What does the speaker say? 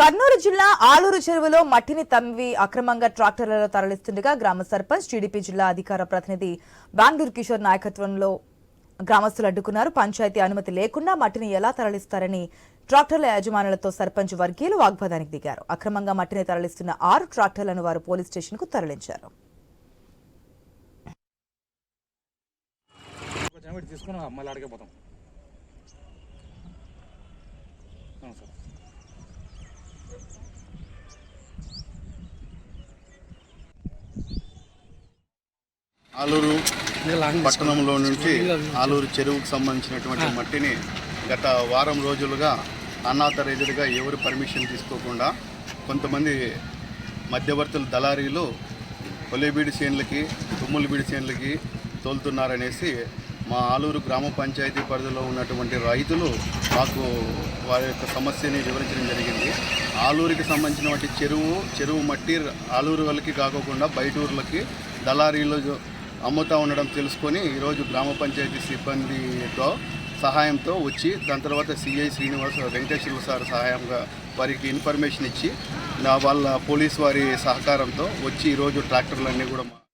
కర్నూలు జిల్లా ఆలూరు చెరువులో మట్టిని తమ్మి అక్రమంగా ట్రాక్టర్లలో తరలిస్తుండగా గ్రామ సర్పంచ్ టీడీపీ జిల్లా అధికార ప్రతినిధి బెంగళూరు కిషోర్ నాయకత్వంలో గ్రామస్తులు అడ్డుకున్నారు. పంచాయతీ అనుమతి లేకుండా మట్టిని ఎలా తరలిస్తారని ట్రాక్టర్ల యజమానులతో సర్పంచ్ వర్గీయులు వాగ్వాదానికి దిగారు. అక్రమంగా మట్టిని తరలిస్తున్న ఆరు ట్రాక్టర్లను వారు పోలీస్ స్టేషన్కు తరలించారు. తీసుకుని మళ్ళీ అడిగిపోతాం సార్. ఆలూరు పట్టణంలో నుంచి ఆలూరు చెరువుకు సంబంధించినటువంటి మట్టిని గత వారం రోజులుగా అన్నాథరైజ్డ్గా ఎవరు పర్మిషన్ తీసుకోకుండా కొంతమంది మధ్యవర్తులు దళారీలు కొల్లేబీడి చేనులకి తుమ్ములబీడి చేనులకి తోలుతున్నారనేసి మా ఆలూరు గ్రామ పంచాయతీ పరిధిలో ఉన్నటువంటి రైతులు మాకు వారి యొక్క సమస్యని వివరించడం జరిగింది. ఆలూరుకి సంబంధించినటువంటి చెరువు చెరువు మట్టి ఆలూరు వాళ్ళకి కాకుండా బయట ఊర్లకి దళారీలు అమ్ముతా ఉండడం తెలుసుకొని ఈరోజు గ్రామ పంచాయతీ సిబ్బందితో సహాయంతో వచ్చి దాని తర్వాత సిఐ శ్రీనివాస వెంకటేశ్వర సార్ సహాయంగా వారికి ఇన్ఫర్మేషన్ ఇచ్చి నా వాళ్ళ పోలీస్ వారి సహకారంతో వచ్చి ఈరోజు ట్రాక్టర్లన్నీ కూడా